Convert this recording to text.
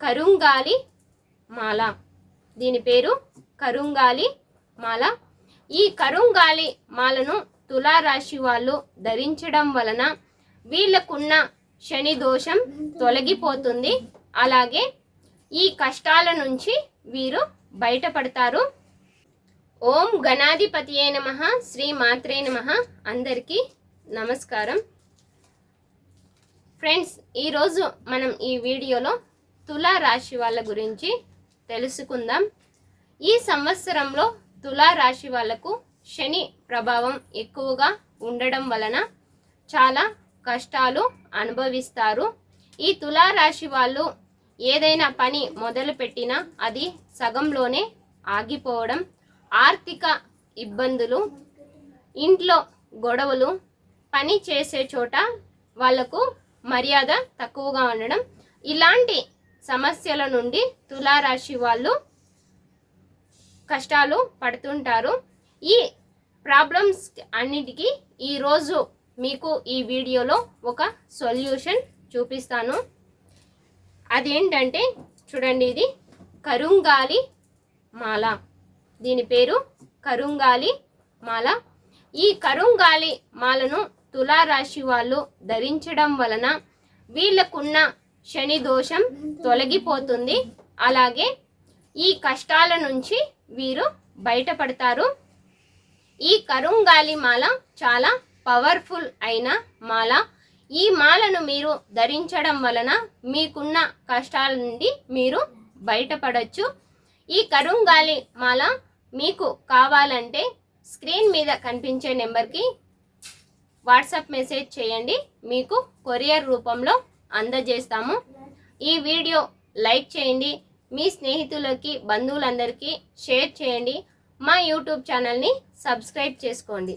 కరుంగాలి మాల. దీని పేరు కరుంగాలి మాల. ఈ కరుంగాలి మాలను తులారాశి వాళ్ళు ధరించడం వలన వీళ్ళకున్న శని దోషం తొలగిపోతుంది. అలాగే ఈ కష్టాల నుంచి వీరు బయటపడతారు. ఓం గణాధిపతియే నమ శ్రీ మాత్రే నమ. అందరికీ నమస్కారం. ఫ్రెండ్స్ ఈరోజు మనం ఈ వీడియోలో తులారాశి వాళ్ళ గురించి తెలుసుకుందాం. ఈ సంవత్సరంలో తులారాశి రాశి వాళ్ళకు శని ప్రభావం ఎక్కువగా ఉండడం వలన చాలా కష్టాలు అనుభవిస్తారు. ఈ తులారాశి వాళ్ళు ఏదైనా పని మొదలు పెట్టినా అది సగంలోనే ఆగిపోవడం ఆర్థిక ఇబ్బందులు ఇంట్లో గొడవలు పని చేసే చోట వాళ్ళకు మర్యాద తక్కువగా ఉండడం ఇలాంటి సమస్యల నుండి తులారాశి వాళ్ళు కష్టాలు పడుతుంటారు. ఈ ప్రాబ్లమ్స్ అన్నిటికీ ఈరోజు మీకు ఈ వీడియోలో ఒక సొల్యూషన్ చూపిస్తాను. అదేంటంటే చూడండి ఇది కరుంగాలి మాల. దీని పేరు కరుంగాలి మాల. ఈ కరుంగాలి మాలను తులారాశి వాళ్ళు ధరించడం వలన వీళ్ళకున్న శని దోషం తొలగిపోతుంది. అలాగే ఈ కష్టాల నుంచి వీరు బయటపడతారు. ఈ కరుంగాలి మాల చాలా పవర్ఫుల్ అయిన మాల. ఈ మాలను మీరు ధరించడం వలన మీకున్న కష్టాల నుండి మీరు బయటపడవచ్చు ఈ కరుంగాలి మాల మీకు కావాలంటే స్క్రీన్ మీద కనిపించే నెంబర్కి వాట్సాప్ మెసేజ్ చేయండి. మీకు కొరియర్ రూపంలో అందజేస్తాము. ఈ వీడియో లైక్ చేయండి. మీ స్నేహితులకి బంధువులందరికీ షేర్ చేయండి. మా యూట్యూబ్ ఛానల్ని సబ్స్క్రైబ్ చేసుకోండి.